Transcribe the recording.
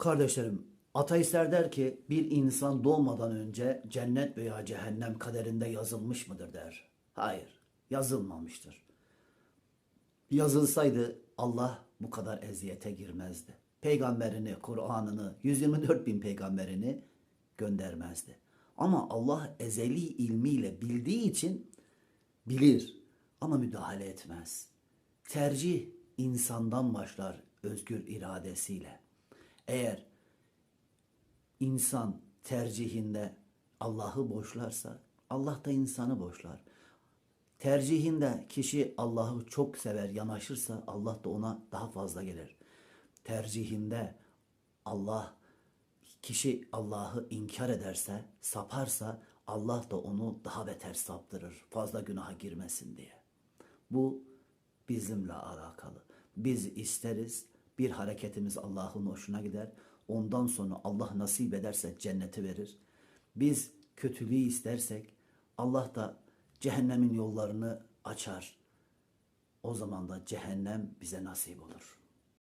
Kardeşlerim, ateistler der ki bir insan doğmadan önce cennet veya cehennem kaderinde yazılmış mıdır der. Hayır, yazılmamıştır. Yazılsaydı Allah bu kadar eziyete girmezdi. Peygamberini, Kur'an'ını, 124 bin peygamberini göndermezdi. Ama Allah ezeli ilmiyle bildiği için bilir ama müdahale etmez. Tercih insandan başlar özgür iradesiyle. Eğer insan tercihinde Allah'ı boşlarsa Allah da insanı boşlar. Tercihinde kişi Allah'ı çok sever, yanaşırsa Allah da ona daha fazla gelir. Tercihinde Allah kişi Allah'ı inkar ederse, saparsa Allah da onu daha beter saptırır. Fazla günaha girmesin diye. Bu bizimle alakalı. Biz isteriz, bir hareketimiz Allah'ın hoşuna gider. Ondan sonra Allah nasip ederse cenneti verir. Biz kötülüğü istersek Allah da cehennemin yollarını açar. O zaman da cehennem bize nasip olur.